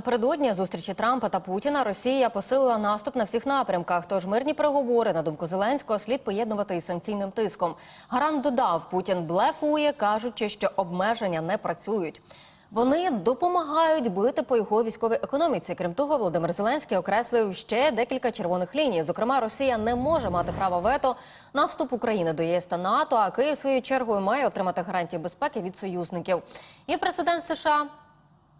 напередодні зустрічі Трампа та Путіна Росія посилила наступ на всіх напрямках. Тож мирні переговори, на думку Зеленського, слід поєднувати із санкційним тиском. Гарант додав, Путін блефує, кажучи, що обмеження не працюють. Вони допомагають бити по його військовій економіці. Крім того, Володимир Зеленський окреслив ще декілька червоних ліній. Зокрема, Росія не може мати права вето на вступ України до ЄС та НАТО. А Київ своєю чергою має отримати гарантії безпеки від союзників. І президент США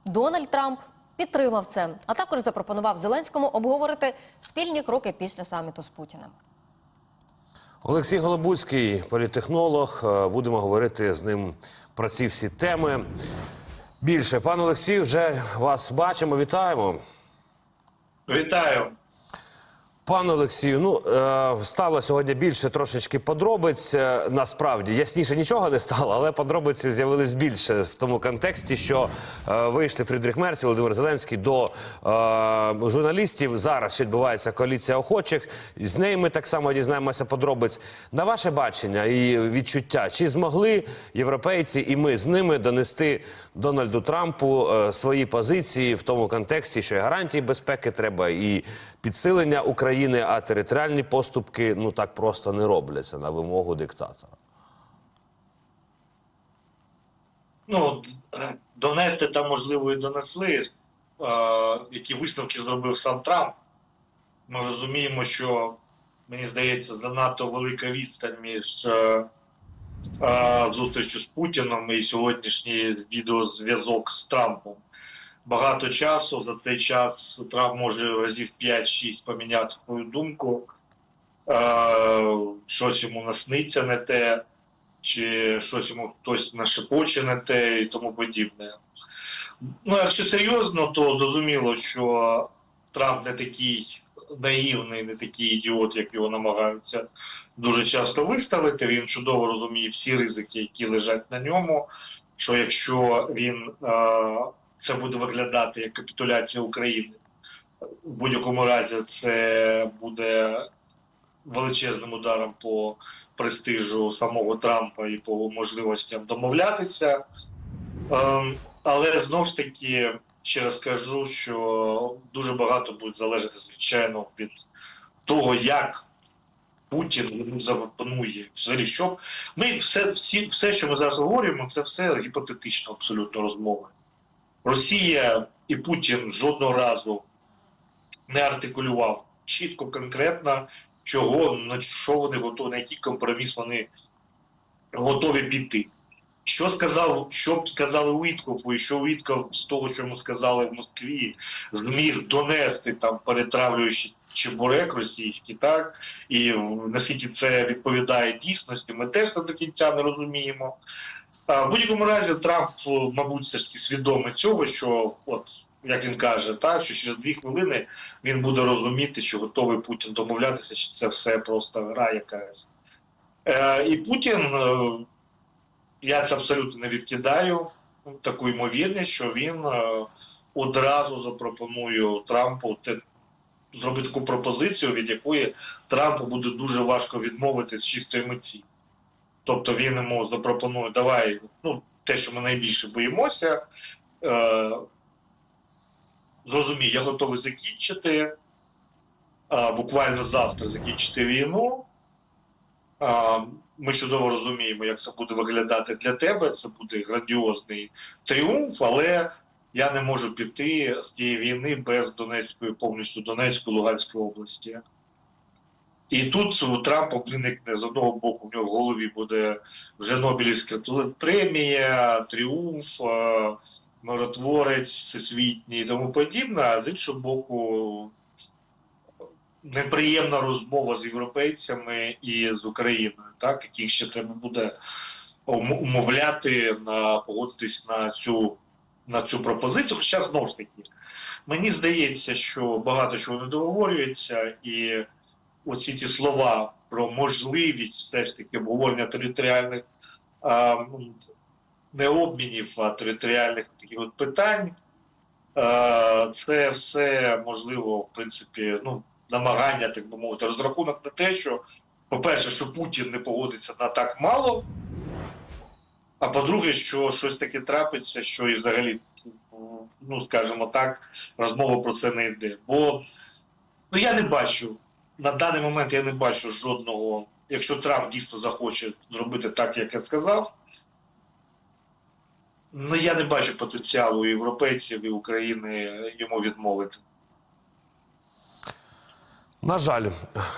Дональд Трамп підтримав це, а також запропонував Зеленському обговорити спільні кроки після саміту з Путіним. Олексій Голобуцький, політехнолог. Е, Будемо говорити з ним про ці всі теми. Більше, пан Олексій, вже вас бачимо. Вітаємо. Вітаю. Пане Олексію, ну е, стало сьогодні більше трошечки подробиць. Е, насправді ясніше нічого не стало, але подробиці з'явились більше в тому контексті, що е, вийшли Фрідріх Мерц і Володимир Зеленський до е, журналістів. Зараз відбувається коаліція охочих. З нею ми так само дізнаємося подробиць. На ваше бачення і відчуття, чи змогли європейці і ми з ними донести Дональду Трампу е, свої позиції в тому контексті, що і гарантії безпеки треба, і підсилення України, а територіальні поступки ну так просто не робляться на вимогу диктатора. Ну, донести там, можливо, і донесли, е, які висновки зробив сам Трамп. Ми розуміємо, що, мені здається, занадто велика відстань між е, е, зустрічю з Путіном і сьогоднішній відеозв'язок з Трампом. Багато часу за цей час Трамп може разів 5-6 поміняти свою думку. Е, щось йому насниться не те, чи щось йому хтось нашепоче не те і тому подібне. Ну, якщо серйозно, то зрозуміло, що Трамп не такий наївний, не такий ідіот, як його намагаються дуже часто виставити. Він чудово розуміє всі ризики, які лежать на ньому. Що якщо він е, це буде виглядати як капітуляція України, в будь-якому разі це буде величезним ударом по престижу самого Трампа і по можливостям домовлятися. Ем, але знову ж таки, ще раз кажу, що дуже багато буде залежати, звичайно, від того, як Путін запропонує взагалі, що ми все, всі, все, що ми зараз говоримо, це все гіпотетично абсолютно розмови. Росія і Путін жодного разу не артикулював чітко, конкретно, чого на що вони готові, на який компроміс вони готові піти. Що сказав, що б сказали Уіткофу, і що Уітков з того, що йому сказали в Москві, зміг донести там, перетравлюючи чебурек російський, так і наскільки це відповідає дійсності, ми теж це до кінця не розуміємо. В будь-якому разі Трамп, мабуть, все ж таки свідомий цього, що от як він каже, так що через дві хвилини він буде розуміти, що готовий Путін домовлятися, що це все просто гра якась. Е, і Путін, е, я це абсолютно не відкидаю, таку ймовірність, що він е, одразу запропонує Трампу те, зробити таку пропозицію, від якої Трампу буде дуже важко відмовитись чистої емоції. Тобто він йому запропонує, давай, ну, те, що ми найбільше боїмося. Е, Зрозумій, я готовий закінчити. А, буквально завтра закінчити війну. А, ми чудово розуміємо, як це буде виглядати для тебе. Це буде грандіозний тріумф, але я не можу піти з цієї війни без Донецької, повністю Донецької, Луганської області. І тут у Трампа виникне з одного боку, в нього в голові буде вже Нобелівська премія, тріумф, е, миротворець всесвітній і тому подібне, а з іншого боку, неприємна розмова з європейцями і з Україною, так, яких ще треба буде умовляти на погодитись на цю, на цю пропозицію. Хоча знову ж таки, мені здається, що багато чого не договорюється, і оці ті слова про можливість все ж таки обговорення територіальних а, не обмінів, а територіальних таких от питань. Е, Це все можливо, в принципі, ну, намагання, так би мовити, розрахунок на те, що, по-перше, що Путін не погодиться на так мало, а по-друге, що щось таке трапиться, що і взагалі ну скажімо так, розмова про це не йде. Бо ну я не бачу на даний момент. Я не бачу жодного. Якщо Трамп дійсно захоче зробити так, як я сказав. Ну я не бачу потенціалу європейців і України йому відмовити. На жаль,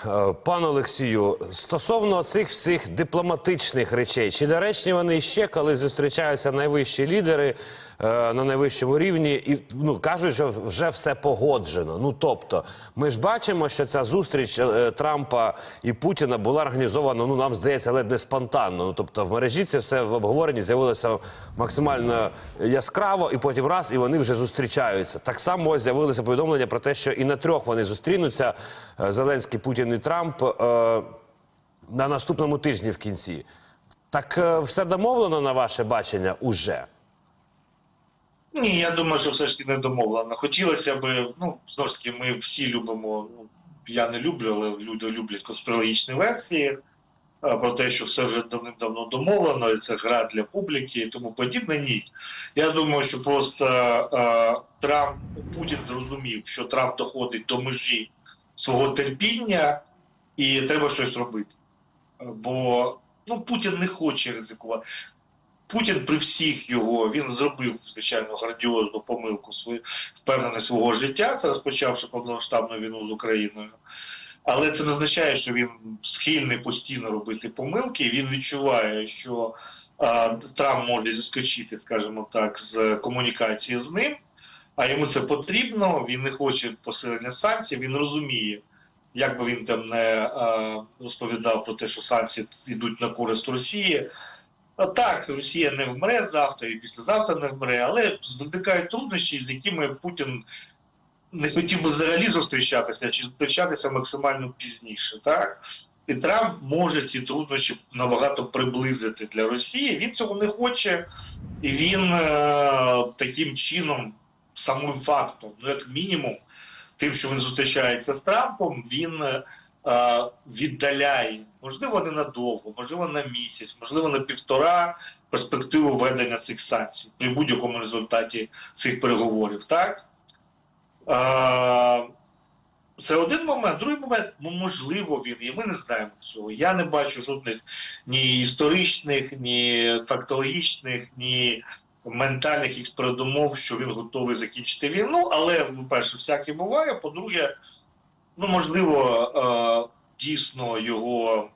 Е, пане Олексію, стосовно цих всіх дипломатичних речей, чи доречні вони ще, коли зустрічаються найвищі лідери на найвищому рівні, і ну кажуть, що вже все погоджено. Ну тобто, ми ж бачимо, що ця зустріч е, Трампа і Путіна була організована. Ну нам здається, ледь не спонтанно. Ну тобто, в мережі це все в обговоренні з'явилося максимально яскраво, і потім раз, і вони вже зустрічаються. Так само ось з'явилися повідомлення про те, що і на трьох вони зустрінуться. е, Зеленський, Путін і Трамп е, на наступному тижні в кінці. Так е, все домовлено на ваше бачення уже. Ні, я думаю, що все ж таки не домовлено. Хотілося б, ну знову ж таки, ми всі любимо. Ну я не люблю, але люди люблять конспірологічні версії про те, що все вже давним-давно домовлено, і це гра для публіки і тому подібне. Ні. Я думаю, що просто е, Трамп Путін зрозумів, що Трамп доходить до межі свого терпіння, і треба щось робити. Бо ну Путін не хоче ризикувати. Путін при всіх його він зробив звичайно грандіозну помилку свою впевнений свого життя. Це розпочавши повномасштабну війну з Україною. Але це не означає, що він схильний постійно робити помилки. Він відчуває, що а, Трамп може зіскочити, скажімо так, з комунікації з ним, а йому це потрібно. Він не хоче посилення санкцій. Він розуміє, як би він там не а, розповідав про те, що санкції йдуть на користь Росії. А Так, Росія не вмре завтра і післязавтра не вмре, але виникають труднощі, з якими Путін не хотів би взагалі зустрічатися, чи зустрічатися максимально пізніше. Так? І Трамп може ці труднощі набагато приблизити для Росії. Він цього не хоче, і він е, таким чином, самим фактом, ну як мінімум, тим, що він зустрічається з Трампом, він е, віддаляє, можливо, ненадовго, можливо, на місяць, можливо, на півтора перспективу введення цих санкцій при будь-якому результаті цих переговорів. Так? Е, це один момент. Другий момент, ну, можливо, він, і ми не знаємо цього. Я не бачу жодних ні історичних, ні фактологічних, ні ментальних їх передумов, що він готовий закінчити війну. Але, по-перше, всяке буває. По-друге, ну, можливо, е, дійсно його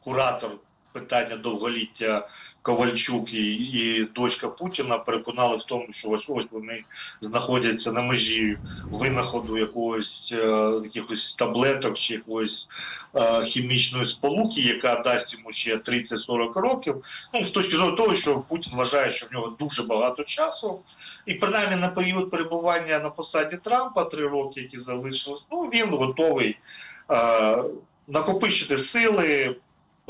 куратор питання довголіття Ковальчук і, і дочка Путіна переконали в тому, що ось ось вони знаходяться на межі винаходу якогось е, якихось таблеток чи якоїсь е, хімічної сполуки, яка дасть йому ще 30-40 років. Ну з точки зору того, що Путін вважає, що в нього дуже багато часу, і принаймні на період перебування на посаді Трампа три роки, які залишились, ну він готовий е, накопичити сили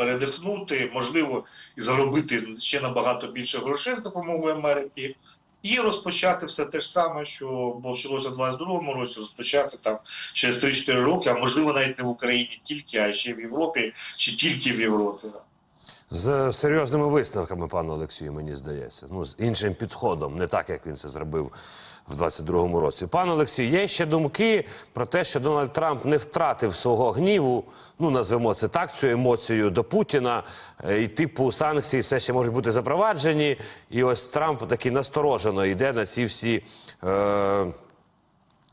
передихнути, можливо, і заробити ще набагато більше грошей з допомогою Америки, і розпочати все те ж саме, що почалося в 22-му році, розпочати там через 3-4 роки, а можливо навіть не в Україні тільки, а ще в Європі, чи тільки в Європі. З серйозними висновками, пане Олексію, мені здається. Ну, з іншим підходом, не так, як він це зробив в 22-му році. Пане Олексію, є ще думки про те, що Дональд Трамп не втратив свого гніву, ну назвемо це так, цю емоцію до Путіна, е, і типу санкції все ще можуть бути запроваджені. І ось Трамп такий насторожено йде на ці всі. Е-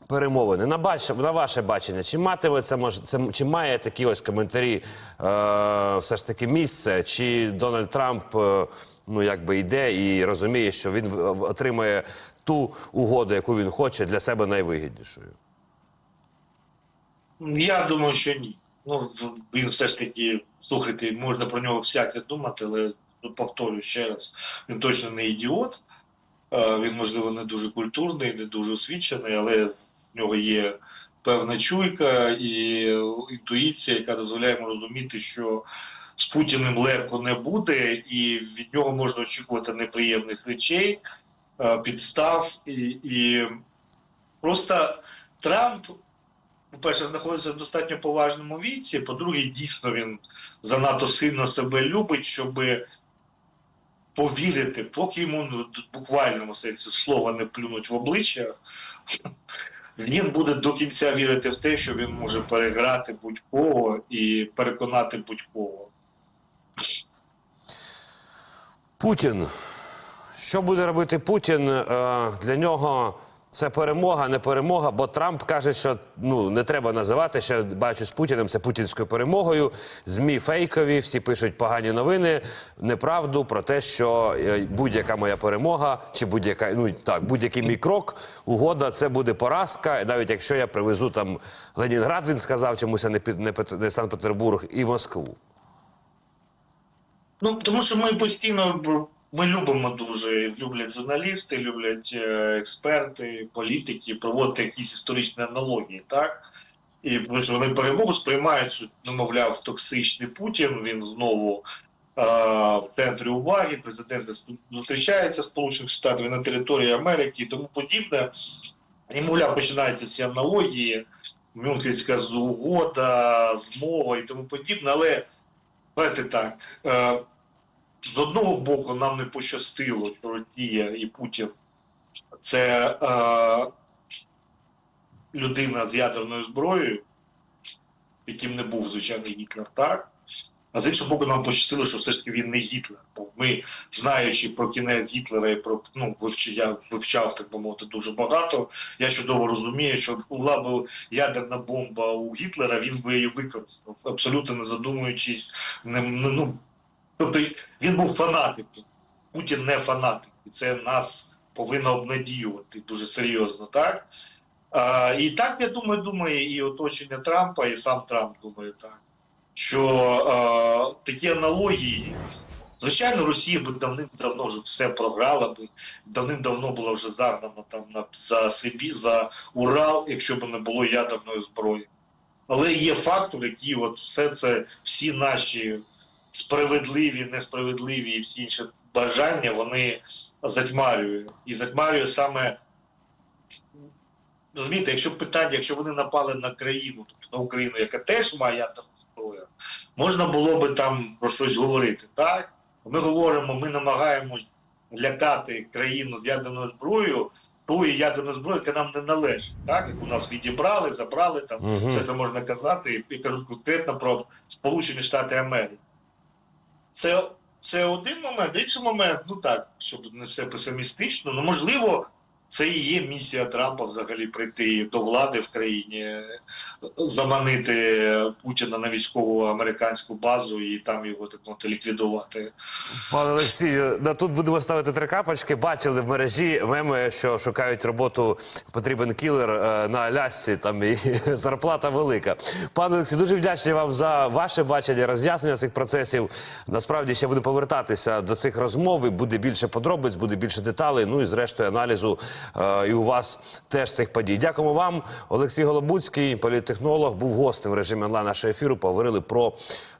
перемовини. На, бач, на ваше бачення, чи матиме це це чи має такі ось коментарі е, все ж таки місце, чи Дональд Трамп е, ну якби йде і розуміє, що він отримає ту угоду, яку він хоче для себе найвигіднішою? Я думаю, що ні. Ну, він все ж таки, слухайте, можна про нього всяке думати, але ну, повторюю ще раз, він точно не ідіот. Е, Він, можливо, не дуже культурний, не дуже освічений, але в нього є певна чуйка і інтуїція, яка дозволяє йому розуміти, що з Путіним легко не буде, і від нього можна очікувати неприємних речей, підстав. І, і просто Трамп по-перше, знаходиться в достатньо поважному віці. По-друге, дійсно він занадто сильно себе любить, щоб повірити, поки йому ну, в буквальному сенсі слова не плюнуть в обличчя, він буде до кінця вірити в те, що він може переграти будь-кого і переконати будь-кого. Путін. Що буде робити Путін? Е, Для нього це перемога, не перемога, бо Трамп каже, що ну не треба називати, що бачу з Путіним це путінською перемогою. Змі фейкові, всі пишуть погані новини, неправду про те, що е, будь-яка моя перемога, чи будь-яка ну так, будь-який мій крок, угода, це буде поразка. Навіть якщо я привезу там Ленінград, він сказав чомусь, не під не, не Санкт-Петербург і Москву. Ну, тому що ми постійно ми любимо дуже, люблять журналісти, люблять е, експерти, політики, проводити якісь історичні аналогії, так? І тому що вони перемогу сприймають, що, ну, мовляв, токсичний Путін, він знову е, в центрі уваги, президент зустрічається Сполучених Штатів на території Америки і тому подібне. І, мовляв, починаються ці аналогії, Мюнхенська угода, змова і тому подібне, але Знаєте так, е, з одного боку нам не пощастило, що Росія і Путін це е, людина з ядерною зброєю, яким не був звичайний Гітлер, так? А з іншого боку, нам пощастило, що все ж таки він не Гітлер. Бо ми, знаючи про кінець Гітлера і про ну, вивч, я вивчав, так би мовити, дуже багато. Я чудово розумію, що була б ядерна бомба у Гітлера, він би її використав, абсолютно не задумуючись. Не, ну, тобто він був фанатиком. Путін не фанатик. І це нас повинно обнадіювати дуже серйозно, так? А, і так, я думаю, думає і оточення Трампа, і сам Трамп думає так що е, такі аналогії, звичайно, Росія би давним-давно вже все програла би, давним-давно була вже загнана там на за Сибі, за Урал, якщо б не було ядерної зброї. Але є фактор, який от все це, всі наші справедливі, несправедливі і всі інші бажання, вони затьмарює. І затьмарює саме. Розумієте, якщо питання, якщо вони напали на країну, тобто на Україну, яка теж має ядерну зброю, можна було би там про щось говорити. Так? Ми говоримо, ми намагаємось лякати країну з ядерною зброєю, тої ядерної зброї, яка нам не належить. Так? Яку нас відібрали, забрали, там Мгм. все це можна казати, і кажу конкретно про Сполучені Штати Америки. Це, це один момент, інший момент, ну так, щоб не все песимістично, ну можливо. Це і є місія Трампа взагалі прийти до влади в країні, заманити Путіна на військову американську базу і там його так мовити, ліквідувати. Пане Олексію, на тут будемо ставити три капочки. Бачили в мережі меми, що шукають роботу потрібен кілер е, на Алясці. Там і зарплата велика. Пане Олексію, дуже вдячний вам за ваше бачення, роз'яснення цих процесів. Насправді ще буде повертатися до цих розмов. і Буде більше подробиць, буде більше деталей. Ну і зрештою аналізу і у вас теж цих подій. Дякуємо вам, Олексій Голобуцький, політтехнолог, був гостем в режимі онлайн нашого ефіру. Поговорили про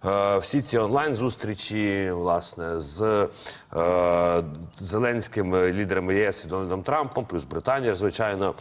е, всі ці онлайн зустрічі, власне, з е, Зеленським, лідерами ЄС і Дональдом Трампом, плюс Британія, звичайно,